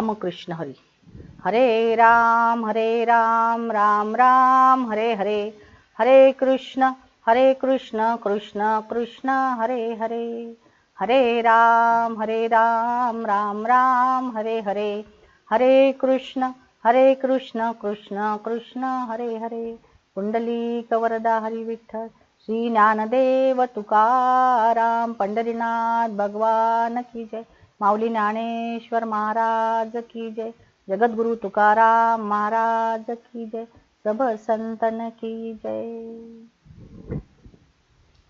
रामकृष्ण हरी. हरे राम हरे राम राम राम हरे हरे. हरे कृष्ण हरे कृष्ण कृष्ण कृष्ण हरे हरे. हरे राम हरे राम राम राम हरे हरे. हरे कृष्ण हरे कृष्ण कृष्ण कृष्ण हरे हरे. कुंडली वरदा हरी विठ्ठल श्री ज्ञानदेव तुकाराम पंढरीनाथ भगवान की जय. माऊली ज्ञानेश्वर महाराज की जय. जगद्गुरु तुकाराम महाराज की जय. सब संतन की जय.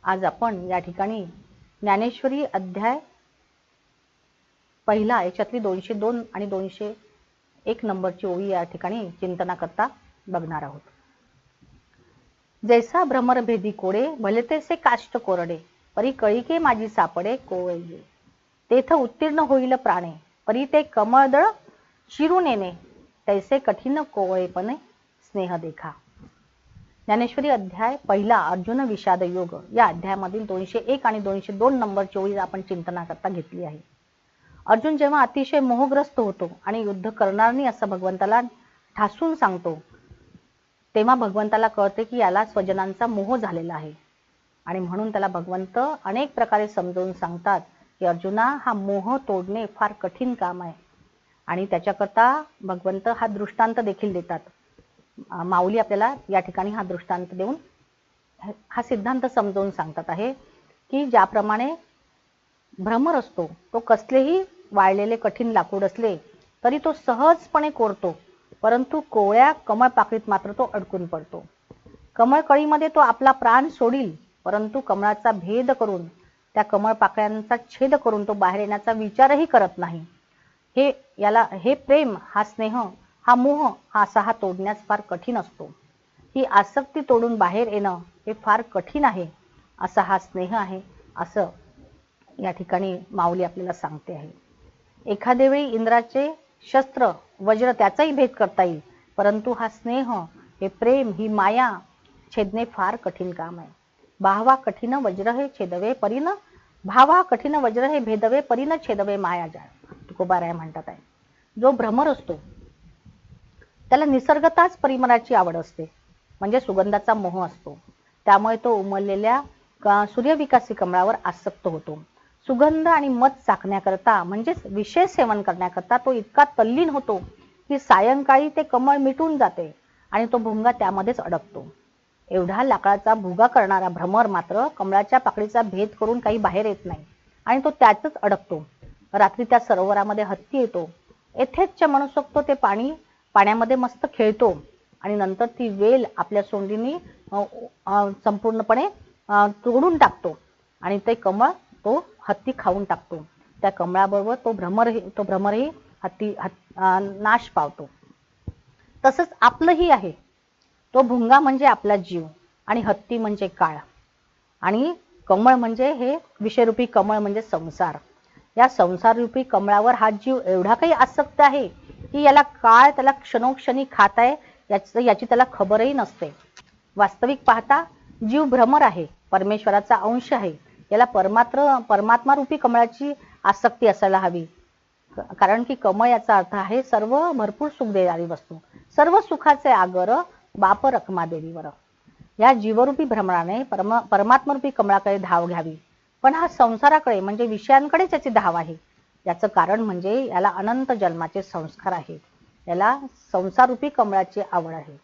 आज आपण या ठिकाणी ज्ञानेश्वरी अध्याय पहिला याच्यातली दोनशे दोन आणि दोनशे एक नंबरची ओळी या ठिकाणी चिंतनाकरता बघणार आहोत. जैसा भ्रमर भेदी कोडे भले तेसे काष्ट कोरडे परी कळी के माझी सापडे कोवळी तेथ उत्तीर्ण होईल प्राणे. परी ते कमळदळ शिरून येणे. तैसे कठीण कोवळेपणे स्नेह देखा. ज्ञानेश्वरी अध्याय पहिला अर्जुन विषाद योग. या अध्यायामधील दोनशे एक आणि दोनशे दोन नंबर ओळी आपण चिंतनाकरता घेतली आहे. अर्जुन जेव्हा अतिशय मोहग्रस्त होतो आणि युद्ध करणार नाही असं भगवंताला ठासून सांगतो तेव्हा भगवंताला कळते की याला स्वजनांचा मोह झालेला आहे. आणि म्हणून त्याला भगवंत अनेक प्रकारे समजवून सांगतात की अर्जुना हा मोह तोडणे फार कठीण काम आहे. आणि त्याच्याकरता भगवंत हा दृष्टांत देखील देतात. माऊली आपल्याला या ठिकाणी हा दृष्टांत देऊन हा सिद्धांत समजावून सांगतात आहे की ज्याप्रमाणे भ्रमर असतो तो कसलेही वाळलेले कठीण लाकूड असले तरी तो सहजपणे कोरतो परंतु कोवळ्या कमळ पाकळीत मात्र तो अडकून पडतो. कमळ कळीमध्ये तो आपला प्राण सोडील परंतु कमळाचा भेद करून त्या कमळ पाकळ्यांचा छेद करून तो बाहेर येण्याचा विचारही करत नाही. हे याला हे प्रेम हा स्नेह हा मोह हा असा हा तोडण्यास फार कठीण असतो. ही आसक्ती तोडून बाहेर येणं हे फार कठीण आहे असा हा स्नेह आहे असं या ठिकाणी माऊली आपल्याला सांगते आहे. एखाद्या वेळी इंद्राचे शस्त्र वज्र त्याचाही भेद करता येईल परंतु हा स्नेह हे प्रेम ही माया छेदणे फार कठीण काम आहे. बाहवा कठीण वज्र हे छेदवे परीन भावा कठीण वज्र हे भेदवे परीन छेदवे माया जाळ तुकोबाराय म्हणतात आहे. जो भ्रमर असतो त्याला निसर्गताच परिमराची आवड असते. म्हणजे सुगंधाचा मोह असतो. त्यामुळे तो उमललेल्या सूर्यविकासी कमळावर आसक्त होतो. सुगंध आणि मध चाकण्याकरता म्हणजेच विशेष सेवन करण्याकरता तो इतका तल्लीन होतो की सायंकाळी ते कमळ मिटून जाते आणि तो भुंगा त्यामध्येच अडकतो. एवढा लाकडाचा भुगा करणारा भ्रमर मात्र कमळाच्या पाकळीचा भेद करून काही बाहेर येत नाही. आणि तो त्यातच अडकतो. रात्री त्या सरोवरामध्ये हत्ती येतो. येथेच शकतो ते पाणी पाण्यामध्ये मस्त खेळतो. आणि नंतर ती वेल आपल्या सोंडीने संपूर्णपणे तोडून टाकतो. आणि ते कमळ तो हत्ती खाऊन टाकतो. त्या कमळाबरोबर तो भ्रमरही तो भ्रमरही हत्ती नाश पावतो. तसंच आपलंही आहे. तो भुंगा म्हणजे आपला जीव आणि हत्ती म्हणजे काळ. आणि कमळ म्हणजे हे विषयरूपी कमळ म्हणजे संसार. या संसाररूपी कमळावर हा जीव एवढा काही आसक्त आहे की याला काळ त्याला क्षणोक्षणी खात आहे याची त्याला खबरही नसते. वास्तविक पाहता जीव भ्रमर आहे परमेश्वराचा अंश आहे. याला परमात्र परमात्मा रूपी कमळाची आसक्ती असायला हवी. कारण की कमळ याचा अर्थ आहे सर्व भरपूर सुख देणारी वस्तू. सर्व सुखाचे आगर बाप रखमा देवीवर या जीवरूपी भ्रमणाने परम परमात्मरूपी कमळाकडे धाव घ्यावी. पण हा संसाराकडे म्हणजे विषयांकडे त्याची धाव आहे. याचं कारण म्हणजे याला अनंत जन्माचे संस्कार आहेत याला संसारूपी कमळाची आवड आहे.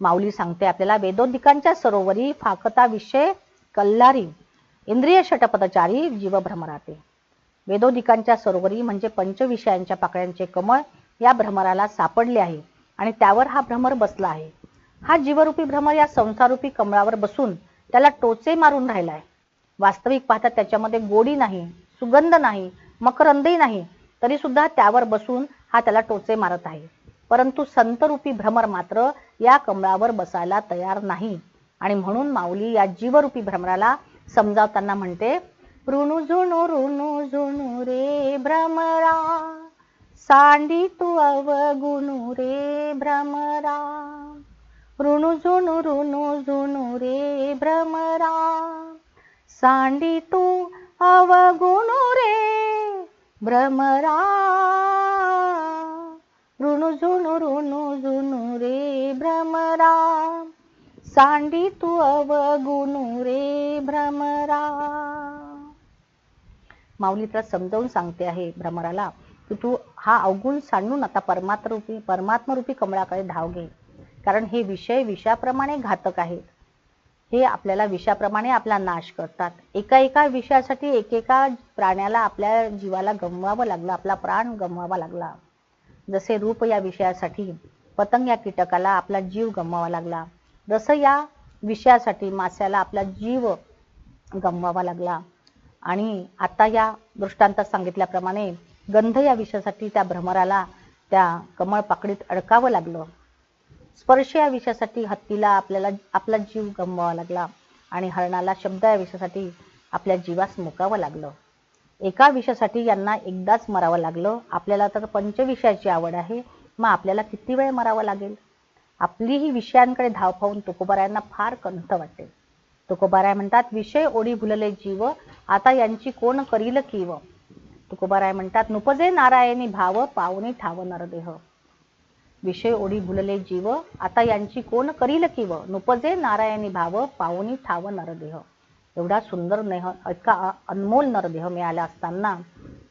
माऊली सांगते आपल्याला वेदोदिकांच्या सरोवरी फाकता विषय कल्लारी इंद्रिय षटपदचारी जीवभ्रमराते वेदोदिकांच्या सरोवरी म्हणजे पंचविषयांच्या पाकळ्यांचे कमळ या भ्रमराला सापडले आहे. आणि त्यावर हा भ्रमर बसला आहे. हा जीवरूपी भ्रमर या संसारूपी कमळावर बसून त्याला टोचे मारून राहिलाय. वास्तविक पाहता त्याच्यामध्ये गोडी नाही सुगंध नाही मकरंदही नाही तरी सुद्धा त्यावर बसून हा त्याला टोचे मारत आहे. परंतु संतरूपी भ्रमर मात्र या कमळावर बसायला तयार नाही. आणि म्हणून माऊली या जीवरूपी भ्रमराला समजावताना म्हणते ऋणू जुणू ऋणू रे भ्रमरा. सांडी तू अवगुणू रे भ्रमरा ऋणू जुणू ऋणू जुणू रे भ्रमरा सांडी तू अवगुणू रे भ्रमरा रुनु झुणू रुनु झुणू रे भ्रमरा सांडी तू अवगुणू रे भ्रमरा माऊली तर समजावून सांगते आहे भ्रमराला की तू हा अवगुण सांडून आता परमात्मरूपी परमात्मरूपी कमळाकडे धाव घे कारण हे विषय विषयाप्रमाणे घातक आहेत. हे आपल्याला विषयाप्रमाणे आपला नाश करतात. एका एका विषयासाठी एकेका प्राण्याला आपल्या जीवाला गमवावं लागलं आपला प्राण गमवावा लागला. जसे रूप या विषयासाठी पतंग या कीटकाला आपला जीव गमवावा लागला. जसं या विषयासाठी मास्याला आपला जीव गमवावा लागला. आणि आता या दृष्टांतात सांगितल्याप्रमाणे गंध या विषयासाठी त्या भ्रमराला त्या कमळ पाकडीत अडकावं लागलं. स्पर्श या विषयासाठी हत्तीला आपल्याला आपला जीव गमवावा लागला आणि हरणाला शब्द या विषयासाठी आपल्या जीवास मुकावं लागलं. एका विषयासाठी यांना एकदाच मरावं लागलं. आपल्याला तर पंचविषयाची आवड आहे. मग आपल्याला किती वेळ मरावं लागेल? आपली ही विषयांकडे धाव पाहून तुकोबारायांना फार कंठ वाटते. तुकोबाराय म्हणतात विषय ओढी भुलले जीव. आता यांची कोण करील कीव? तुकोबाराय म्हणतात नुपजे नारायणी भाव पावनी ठाव नरदेह विषय ओढी भुलले जीव आता यांची कोण करील किव? नुपजे नारायणी भाव पावनी ठाव नरदेह एवढा सुंदर नेह इतका अनमोल नरदेह मिळाला असताना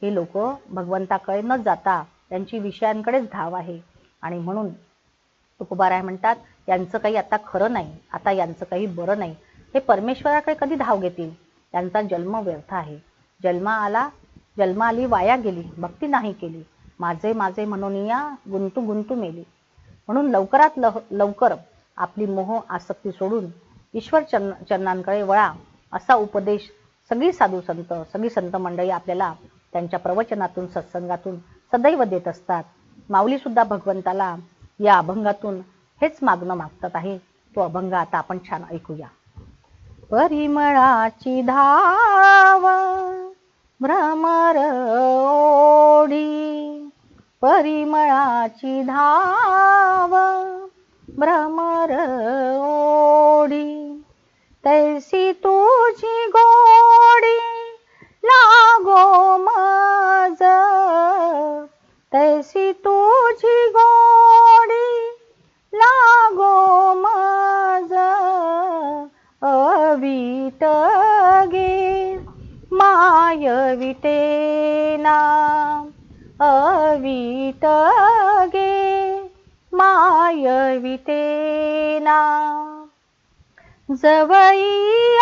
हे लोक भगवंताकडे न जाता त्यांची विषयांकडेच धाव आहे. आणि म्हणून तुकोबाराय म्हणतात यांचं काही आता खरं नाही आता यांचं काही बरं नाही. हे परमेश्वराकडे कधी धाव घेतील? त्यांचा जन्म व्यर्थ आहे. जन्म आला जन्माली वाया गेली भक्ती नाही केली. माझे माझे म्हणून या गुंतू गुंतू मेली. म्हणून लवकरात लवकर आपली मोह आसक्ती सोडून ईश्वर चरण चरणांकडे वळा असा उपदेश सगळी साधू संत सगळी संत मंडळी आपल्याला त्यांच्या प्रवचनातून सत्संगातून सदैव देत असतात. माऊली सुद्धा भगवंताला या अभंगातून हेच मागणं मागतात आहे. तो अभंग आता आपण छान ऐकूया. परिमळाची धाव भ्रमर ओढी परिमळाची धाव. भ्रमर जवई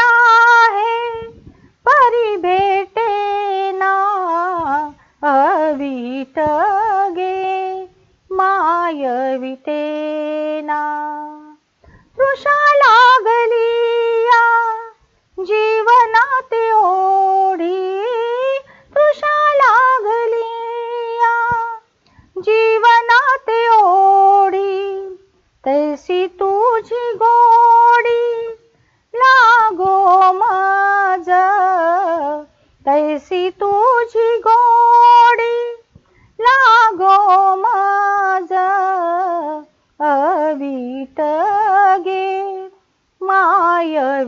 आहे परी भेटेना अविट गे मायविते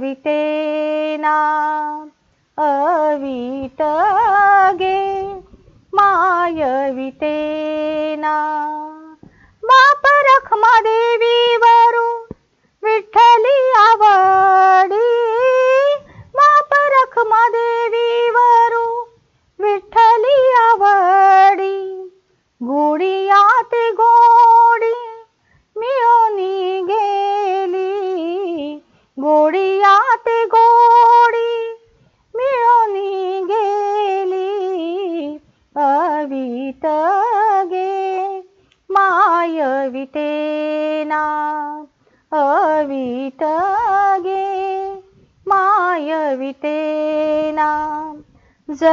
तेना अवितगे मायवितेना। मा परखमा देवी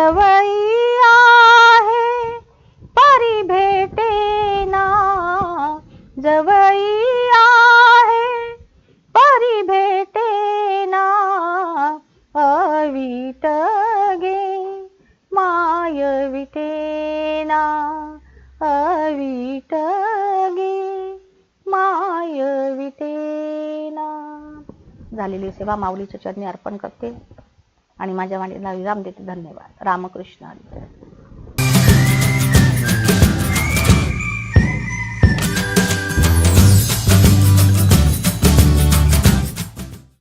जवई आहे परी भेटेना जवई आहे परी भेटेना अवीट गे माय विटेना अविट गे मायवितेना झालेली सेवा माऊलीच्या चरणी अर्पण करते. आणि माझ्या वाणीला विराम देते धन्यवाद रामकृष्ण हरी.